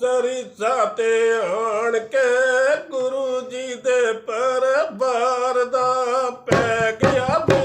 ਸਰੀਸਾ ਤੇ ਆਣ ਕੇ ਗੁਰੂ ਜੀ ਦੇ ਪਰਬਾਰ ਦਾ ਪੈ ਗਿਆ।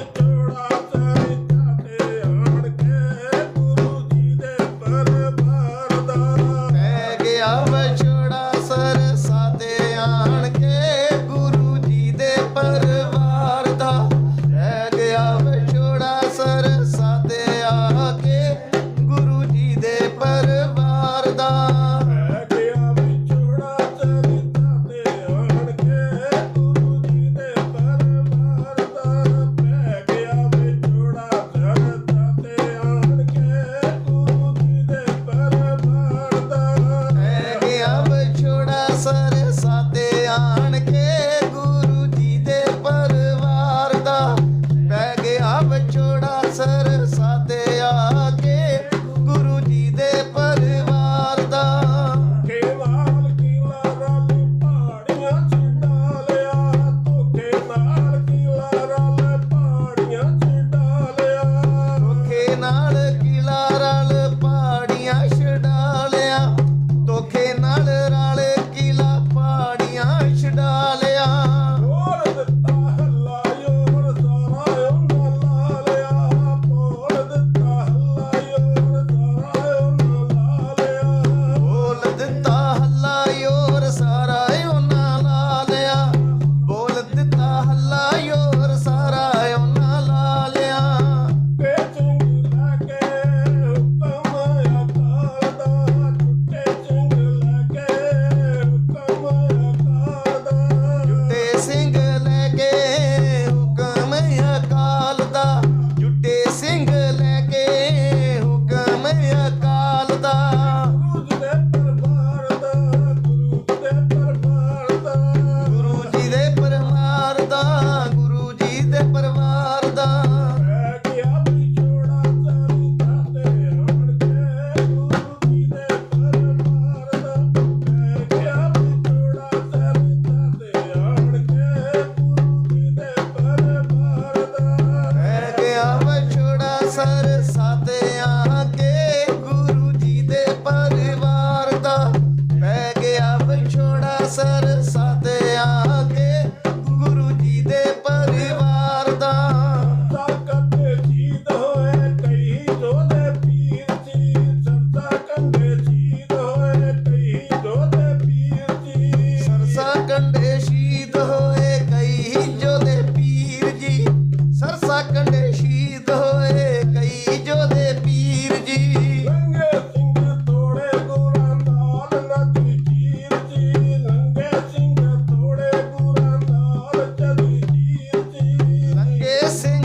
casa. ਕੰਡੇ ਸ਼ਹੀਦ ਹੋਏ ਕਈ ਜੋਦੇ ਪੀਰ ਜੀ। ਸਰਸਾ ਕੰਡੇ ਸ਼ਹੀਦ ਹੋਏ ਕਈ ਜੋਦੇ ਪੀਰ ਜੀ। ਲੰਗੇ ਸਿੰਘ ਤੋੜੇ ਗੁਰਾਂ ਨਾਲ ਨਦੀ ਜੀਰ ਜੀ। ਲੰਗੇ ਸਿੰਘ ਤੋੜੇ ਗੁਰਾਂ ਨਾਲ ਚਦੀ ਜੀਰ ਜੀ। ਲੰਗੇ ਸਿੰਘ